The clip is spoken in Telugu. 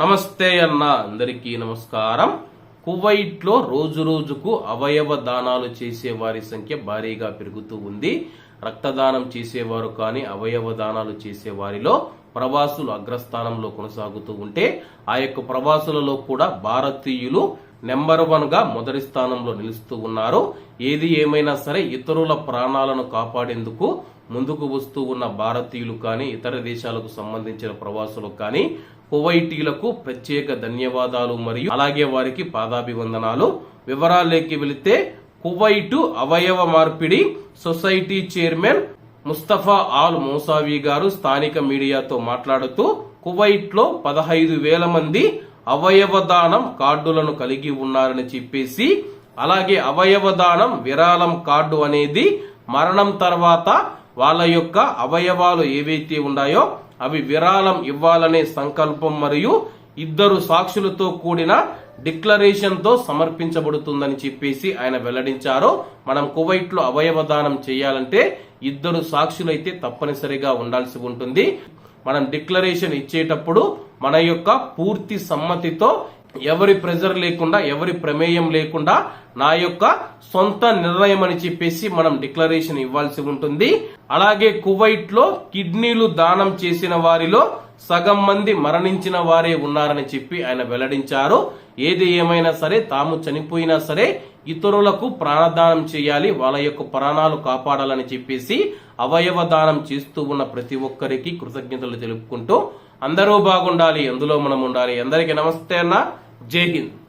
నమస్తే అన్న అందరికీ నమస్కారం. కువైట్లో రోజు రోజుకు అవయవ దానాలు చేసే వారి సంఖ్య భారీగా పెరుగుతూ ఉంది. రక్తదానం చేసేవారు కానీ అవయవ దానాలు చేసే వారిలో ప్రవాసులు అగ్రస్థానంలో కొనసాగుతూ ఉంటే ఆ యొక్క ప్రవాసులలో కూడా భారతీయులు నెంబర్ వన్గా మొదటి స్థానంలో నిలుస్తూ ఉన్నారు. ఏది ఏమైనా సరే ఇతరుల ప్రాణాలను కాపాడేందుకు ముందుకు వస్తూ ఉన్న భారతీయులు కానీ ఇతర దేశాలకు సంబంధించిన ప్రవాసులు కానీ కువైటీలకు ప్రత్యేక ధన్యవాదాలు మరియు అలాగే వారికి పాదాభివందనాలు. వివరాల్లోకి వెళితే కువైటు అవయవ మార్పిడి society chairman Mustafa Al Mosawi గారు స్థానిక మీడియాతో మాట్లాడుతూ కువైట్లో పదహైదు వేల మంది అవయవదానం కార్డులను కలిగి ఉన్నారని చెప్పేసి అలాగే అవయవదానం విరాళం కార్డు అనేది మరణం తర్వాత వాళ్ళ యొక్క అవయవాలు ఏవైతే ఉన్నాయో అవి విరాళం ఇవ్వాలనే సంకల్పం మరియు ఇద్దరు సాక్షులతో కూడిన డిక్లరేషన్తో సమర్పించబడుతుందని చెప్పేసి ఆయన వెల్లడించారు. మనం కువైట్లో చేయాలంటే ఇద్దరు సాక్షులైతే తప్పనిసరిగా ఉండాల్సి ఉంటుంది. మనం డిక్లరేషన్ ఇచ్చేటప్పుడు మన యొక్క పూర్తి సమ్మతితో ఎవరి ప్రెజర్ లేకుండా ఎవరి ప్రమేయం లేకుండా నా యొక్క సొంత నిర్ణయం అని చెప్పేసి మనం డిక్లరేషన్ ఇవ్వాల్సి ఉంటుంది. అలాగే కువైట్లో కిడ్నీలు దానం చేసిన వారిలో సగం మంది మరణించిన వారే ఉన్నారని చెప్పి ఆయన వెల్లడించారు. ఏది ఏమైనా సరే తాము చనిపోయినా సరే ఇతరులకు ప్రాణదానం చేయాలి వాళ్ళ యొక్క ప్రాణాలు కాపాడాలని చెప్పేసి అవయవ దానం చేస్తూ ఉన్న ప్రతి ఒక్కరికి కృతజ్ఞతలు తెలుపుకుంటూ అందరూ బాగుండాలి అందులో మనం ఉండాలి. అందరికీ నమస్తే అన్న. जय हिंद।